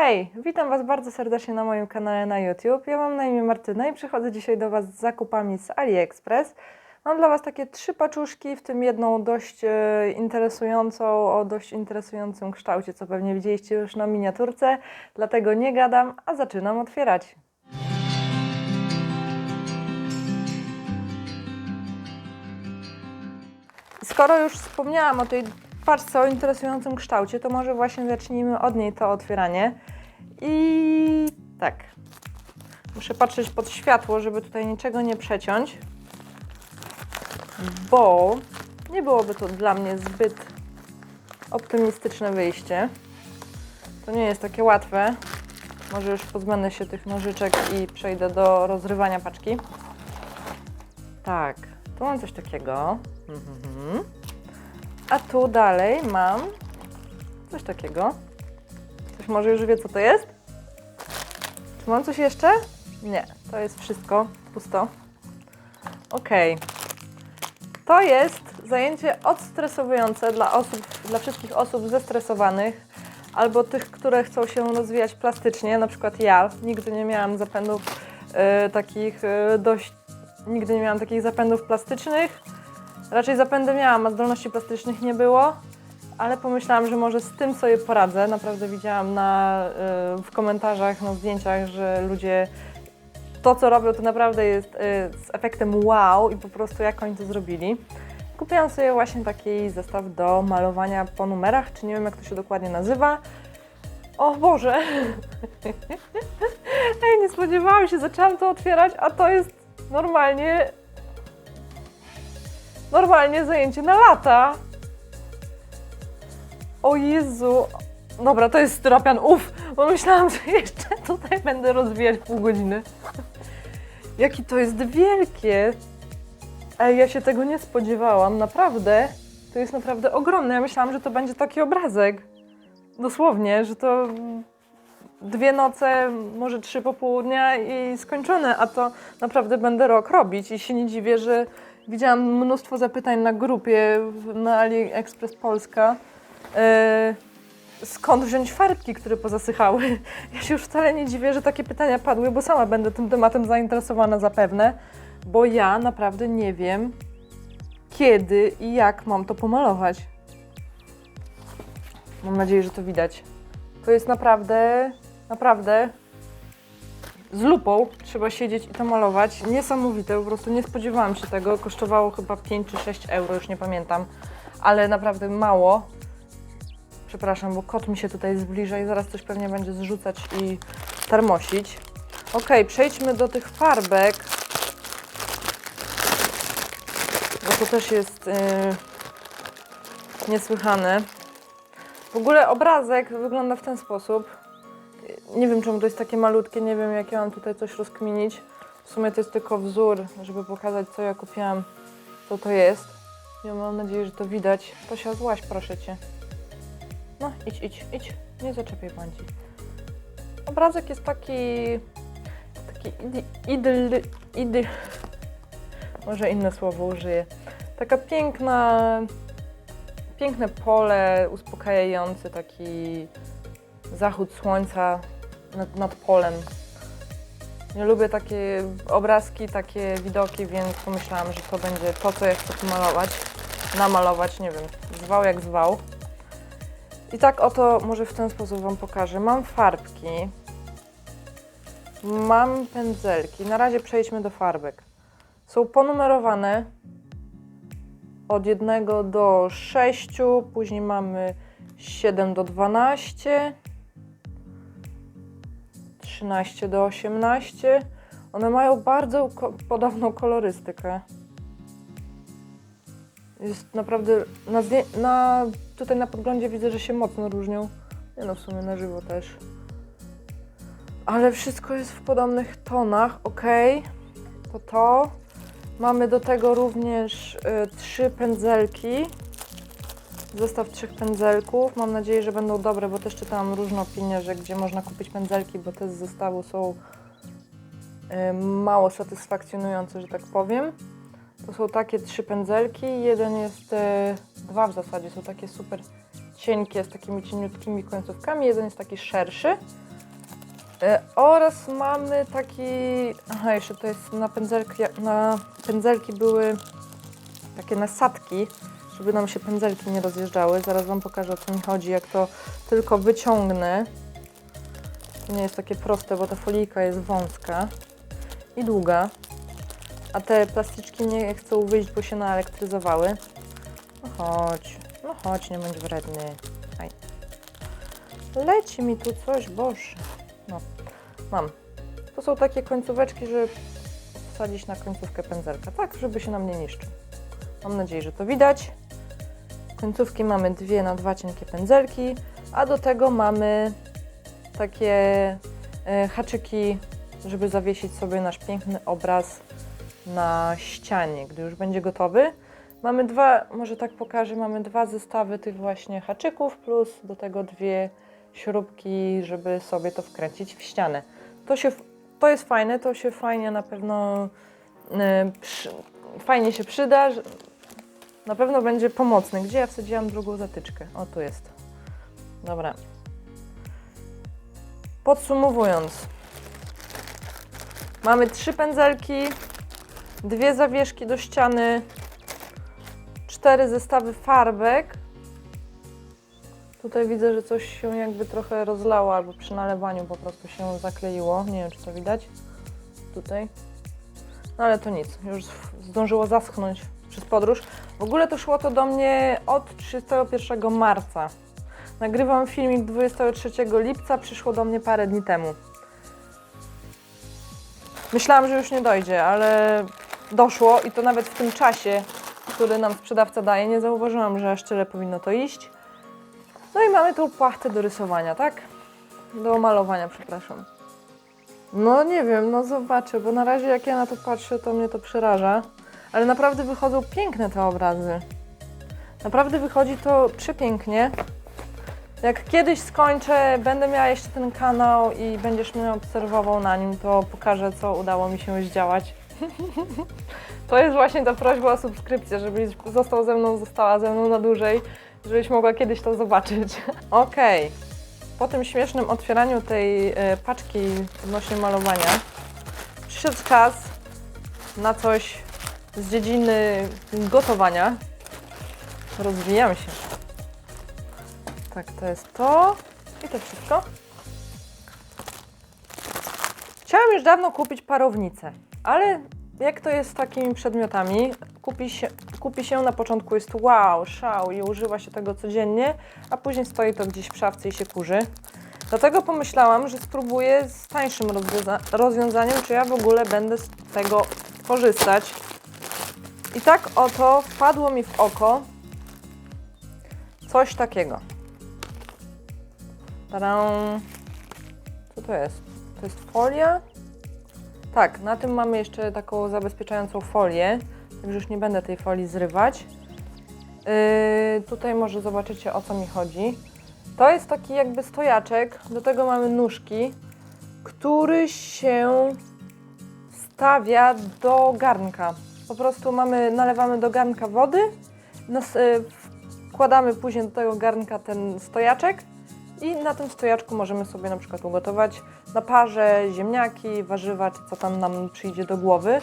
Hej, witam Was bardzo serdecznie na moim kanale na YouTube. Ja mam na imię Martyna i przychodzę dzisiaj do Was z zakupami z AliExpress. Mam dla Was takie trzy paczuszki, w tym jedną dość e, interesującą, o dość interesującym kształcie, co pewnie widzieliście już na miniaturce. Dlatego nie gadam, a zaczynam otwierać. Skoro już wspomniałam o tej paczce o interesującym kształcie, to może właśnie zacznijmy od niej to otwieranie. I tak. Muszę patrzeć pod światło, żeby tutaj niczego nie przeciąć, bo nie byłoby to dla mnie zbyt optymistyczne wyjście. To nie jest takie łatwe. Może już pozbędę się tych nożyczek i przejdę do rozrywania paczki. Tak, tu mam coś takiego. Mhm. A tu dalej mam coś takiego. Ktoś może już wie, co to jest? Czy mam coś jeszcze? Nie, to jest wszystko pusto. Ok. To jest zajęcie odstresowujące dla osób, dla wszystkich osób zestresowanych albo tych, które chcą się rozwijać plastycznie, na przykład ja. Nigdy nie miałam zapędów e, takich e, dość, nigdy nie miałam takich zapędów plastycznych. Raczej zapędy miałam, a zdolności plastycznych nie było, ale pomyślałam, że może z tym sobie poradzę. Naprawdę widziałam na, y, w komentarzach, na zdjęciach, że ludzie to, co robią, to naprawdę jest y, z efektem wow i po prostu jak oni to zrobili. Kupiłam sobie właśnie taki zestaw do malowania po numerach, czy nie wiem jak to się dokładnie nazywa. O Boże! Ej, nie spodziewałam się, zaczęłam to otwierać, a to jest normalnie normalnie zajęcie na lata. O Jezu. Dobra, to jest styropian, uff, bo myślałam, że jeszcze tutaj będę rozwijać pół godziny. Jakie to jest wielkie. Ej, ja się tego nie spodziewałam, naprawdę. To jest naprawdę ogromne. Ja myślałam, że to będzie taki obrazek. Dosłownie, że to dwie noce, może trzy popołudnia i skończone, a to naprawdę będę rok robić i się nie dziwię, że widziałam mnóstwo zapytań na grupie na AliExpress Polska. e, skąd wziąć farbki, które pozasychały? Ja się już wcale nie dziwię, że takie pytania padły, bo sama będę tym tematem zainteresowana zapewne, bo ja naprawdę nie wiem, kiedy i jak mam to pomalować. Mam nadzieję, że to widać. To jest naprawdę, naprawdę z lupą trzeba siedzieć i to malować. Niesamowite, po prostu nie spodziewałam się tego. Kosztowało chyba 5 czy 6 euro, już nie pamiętam, ale naprawdę mało. Przepraszam, bo kot mi się tutaj zbliża i zaraz coś pewnie będzie zrzucać i termosić. Ok, przejdźmy do tych farbek. Bo to też jest yy, niesłychane. W ogóle obrazek wygląda w ten sposób. Nie wiem, czemu to jest takie malutkie, nie wiem, jak ja mam tutaj coś rozkminić. W sumie to jest tylko wzór, żeby pokazać, co ja kupiłam, co to jest. Ja mam nadzieję, że to widać. To się złaś, proszę Cię. No, idź, idź, idź. Nie zaczepiaj bądź. Obrazek jest taki... taki idy, idyl... idy... Może inne słowo użyję. Taka piękna... Piękne pole, uspokajający taki zachód słońca nad, nad polem. Nie lubię takie obrazki, takie widoki, więc pomyślałam, że to będzie to, co ja chcę pomalować, namalować, nie wiem, zwał jak zwał. I tak oto może w ten sposób Wam pokażę. Mam farbki, mam pędzelki. Na razie przejdźmy do farbek. Są ponumerowane od 1 do 6, później mamy 7 do 12, 13 do 18. One mają bardzo podobną kolorystykę. Jest naprawdę. Na, na, tutaj na podglądzie widzę, że się mocno różnią. Nie no, w sumie na żywo też. Ale wszystko jest w podobnych tonach, ok. To to. Mamy do tego również y, trzy pędzelki. Zestaw trzech pędzelków. Mam nadzieję, że będą dobre, bo też czytałam różne opinie, że gdzie można kupić pędzelki, bo te z zestawu są y, mało satysfakcjonujące, że tak powiem. To są takie trzy pędzelki. Jeden jest, e, dwa w zasadzie, są takie super cienkie, z takimi cieniutkimi końcówkami. Jeden jest taki szerszy. E, oraz mamy taki, aha jeszcze to jest na pędzelki, na pędzelki były takie nasadki, żeby nam się pędzelki nie rozjeżdżały. Zaraz Wam pokażę o co mi chodzi, jak to tylko wyciągnę. To nie jest takie proste, bo ta folijka jest wąska i długa, a te plasticzki nie chcą wyjść, bo się naelektryzowały. No chodź, no chodź, nie bądź wredny. Aj. Leci mi tu coś, boże. No, mam. To są takie końcóweczki, żeby wsadzić na końcówkę pędzelka, tak, żeby się nam nie niszczył. Mam nadzieję, że to widać. Końcówki mamy dwie na dwa cienkie pędzelki, a do tego mamy takie e, haczyki, żeby zawiesić sobie nasz piękny obraz na ścianie, gdy już będzie gotowy. Mamy dwa, może tak pokażę, mamy dwa zestawy tych właśnie haczyków, plus do tego dwie śrubki, żeby sobie to wkręcić w ścianę. To, się, to jest fajne, to się fajnie na pewno e, fajnie się przyda, na pewno będzie pomocny. Gdzie ja wsadziłam drugą zatyczkę? O, tu jest. Dobra. Podsumowując, mamy trzy pędzelki, dwie zawieszki do ściany, cztery zestawy farbek. Tutaj widzę, że coś się jakby trochę rozlało, albo przy nalewaniu po prostu się zakleiło. Nie wiem, czy to widać. Tutaj. No ale to nic, już zdążyło zaschnąć przez podróż. W ogóle to szło to do mnie od 31 marca. Nagrywam filmik 23 lipca, przyszło do mnie parę dni temu. Myślałam, że już nie dojdzie, ale doszło i to nawet w tym czasie, który nam sprzedawca daje. Nie zauważyłam, że aż tyle powinno to iść. No i mamy tą płachtę do rysowania, tak? Do malowania, przepraszam. No nie wiem, no zobaczę, bo na razie jak ja na to patrzę, to mnie to przeraża. Ale naprawdę wychodzą piękne te obrazy. Naprawdę wychodzi to przepięknie. Jak kiedyś skończę, będę miała jeszcze ten kanał i będziesz mnie obserwował na nim, to pokażę, co udało mi się zdziałać. to jest właśnie ta prośba o subskrypcję, żebyś został ze mną, została ze mną na dłużej, żebyś mogła kiedyś to zobaczyć. Okej. Po tym śmiesznym otwieraniu tej e, paczki odnośnie malowania, przyszedł czas na coś z dziedziny gotowania. Rozwijamy się. Tak, to jest to i to wszystko. Chciałam już dawno kupić parownicę, ale jak to jest z takimi przedmiotami, kupi się, kupi się na początku jest wow, szał i używa się tego codziennie, a później stoi to gdzieś w szafce i się kurzy. Dlatego pomyślałam, że spróbuję z tańszym rozwiąza- rozwiązaniem, czy ja w ogóle będę z tego korzystać. I tak oto wpadło mi w oko coś takiego. Tadam. Co to jest? To jest folia? Tak, na tym mamy jeszcze taką zabezpieczającą folię, także już nie będę tej folii zrywać. Yy, tutaj może zobaczycie o co mi chodzi. To jest taki jakby stojaczek, do tego mamy nóżki, który się stawia do garnka. Po prostu mamy, nalewamy do garnka wody, nas, y, wkładamy później do tego garnka ten stojaczek i na tym stojaczku możemy sobie na przykład ugotować na parze ziemniaki, warzywa, czy co tam nam przyjdzie do głowy.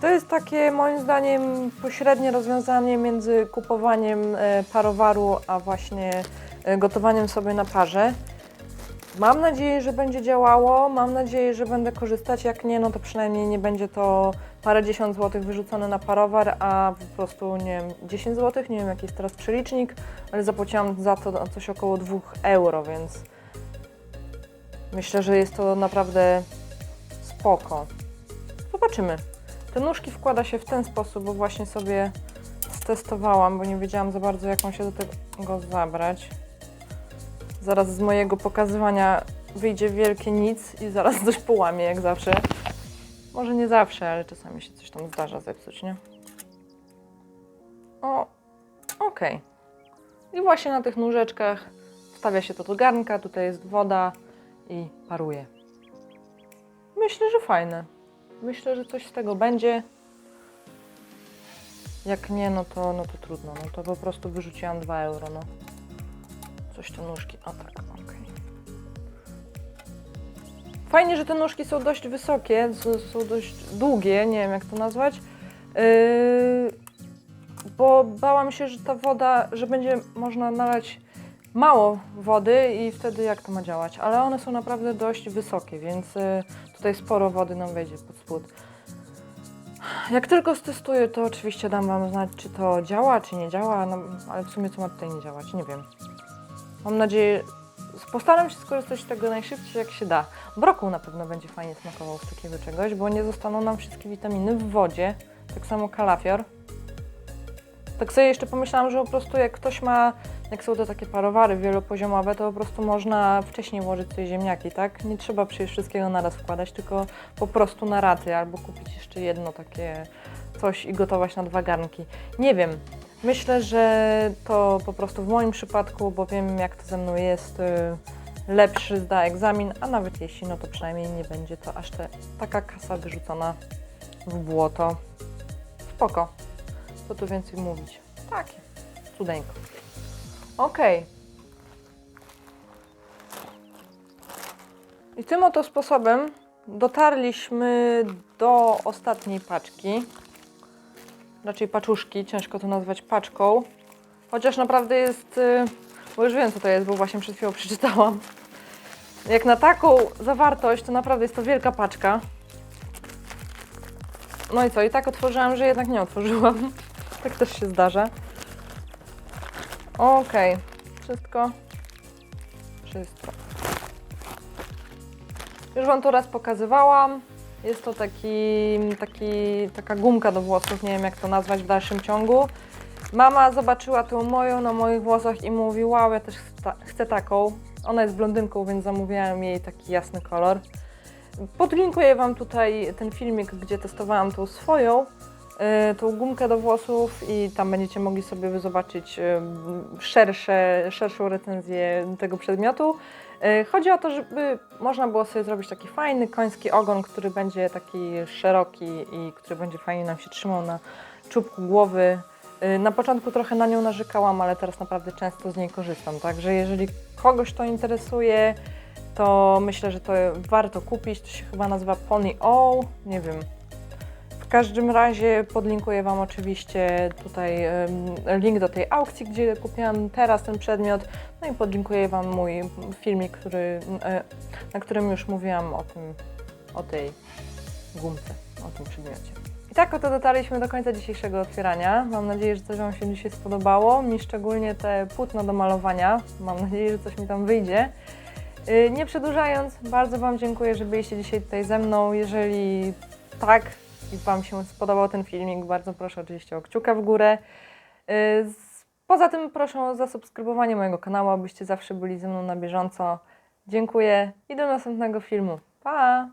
To jest takie moim zdaniem pośrednie rozwiązanie między kupowaniem e, parowaru, a właśnie e, gotowaniem sobie na parze. Mam nadzieję, że będzie działało, mam nadzieję, że będę korzystać. Jak nie, no to przynajmniej nie będzie to parędziesiąt złotych wyrzucone na parowar, a po prostu, nie wiem, 10 złotych, nie wiem jaki jest teraz przelicznik, ale zapłaciłam za to coś około 2 euro, więc myślę, że jest to naprawdę spoko. Zobaczymy. Te nóżki wkłada się w ten sposób, bo właśnie sobie stestowałam, bo nie wiedziałam za bardzo, jaką się do tego zabrać. Zaraz z mojego pokazywania wyjdzie wielkie nic i zaraz coś połamie, jak zawsze. Może nie zawsze, ale czasami się coś tam zdarza zepsuć, nie? O, okej. I właśnie na tych nóżeczkach wstawia się to do garnka, tutaj jest woda i paruje. Myślę, że fajne. Myślę, że coś z tego będzie. Jak nie, no to, no to trudno. No to po prostu wyrzuciłam 2 euro, no. Coś te nóżki. O tak, okej. Fajnie, że te nóżki są dość wysokie, są dość długie, nie wiem jak to nazwać. Yy, bo bałam się, że ta woda, że będzie można nalać mało wody i wtedy jak to ma działać. Ale one są naprawdę dość wysokie, więc y, tutaj sporo wody nam wejdzie pod spód. Jak tylko stestuję, to oczywiście dam Wam znać, czy to działa, czy nie działa, no, ale w sumie co ma tutaj nie działać, nie wiem. Mam nadzieję, postaram się skorzystać z tego najszybciej jak się da. Brokuł na pewno będzie fajnie smakował z takiego czegoś, bo nie zostaną nam wszystkie witaminy w wodzie, tak samo kalafior. Tak sobie jeszcze pomyślałam, że po prostu jak ktoś ma, jak są te takie parowary wielopoziomowe, to po prostu można wcześniej włożyć sobie ziemniaki, tak? Nie trzeba przecież wszystkiego naraz wkładać, tylko po prostu na raty, albo kupić jeszcze jedno takie coś i gotować na dwa garnki. Nie wiem. Myślę, że to po prostu w moim przypadku, bo wiem jak to ze mną jest, y, lepszy zda egzamin, a nawet jeśli, no to przynajmniej nie będzie to aż te, taka kasa wyrzucona w błoto. Spoko. Co tu więcej mówić? Takie. Cudeńko. Okej. I tym oto sposobem dotarliśmy do ostatniej paczki. Raczej paczuszki, ciężko to nazwać paczką. Chociaż naprawdę jest, y, bo już wiem co to jest, bo właśnie przed chwilą przeczytałam. Jak na taką zawartość, to naprawdę jest to wielka paczka. No i co, i tak otworzyłam, że jednak nie otworzyłam. Tak też się zdarza. Okej, wszystko. Wszystko. Już Wam to raz pokazywałam. Jest to taki, taki, taka gumka do włosów, nie wiem jak to nazwać w dalszym ciągu. Mama zobaczyła tą moją na moich włosach i mówi, wow, ja też chcę, taką. Ona jest blondynką, więc zamówiłam jej taki jasny kolor. Podlinkuję Wam tutaj ten filmik, gdzie testowałam tą swoją, y, tą gumkę do włosów i tam będziecie mogli sobie zobaczyć y, szersze, szerszą recenzję tego przedmiotu. Y, Chodzi o to, żeby można było sobie zrobić taki fajny koński ogon, który będzie taki szeroki i który będzie fajnie nam się trzymał na czubku głowy. Y, Na początku trochę na nią narzekałam, ale teraz naprawdę często z niej korzystam. Także jeżeli kogoś to interesuje, to myślę, że to warto kupić. To się chyba nazywa Pony O, nie wiem. Każdym razie podlinkuję Wam oczywiście tutaj link do tej aukcji, gdzie kupiłam teraz ten przedmiot. No i podlinkuję Wam mój filmik, który, e, na którym już mówiłam o tym, o tej gumce, o tym przedmiocie. I tak oto dotarliśmy do końca dzisiejszego otwierania. Mam nadzieję, że coś Wam się dzisiaj spodobało. Mi szczególnie te płótno do malowania. Mam nadzieję, że coś mi tam wyjdzie. Yy, Nie przedłużając, bardzo Wam dziękuję, że byliście dzisiaj tutaj ze mną. Jeżeli tak i Wam się spodobał ten filmik, bardzo proszę oczywiście o kciuka w górę. Z- Poza tym proszę o zasubskrybowanie mojego kanału, abyście zawsze byli ze mną na bieżąco. Dziękuję i do następnego filmu. Pa!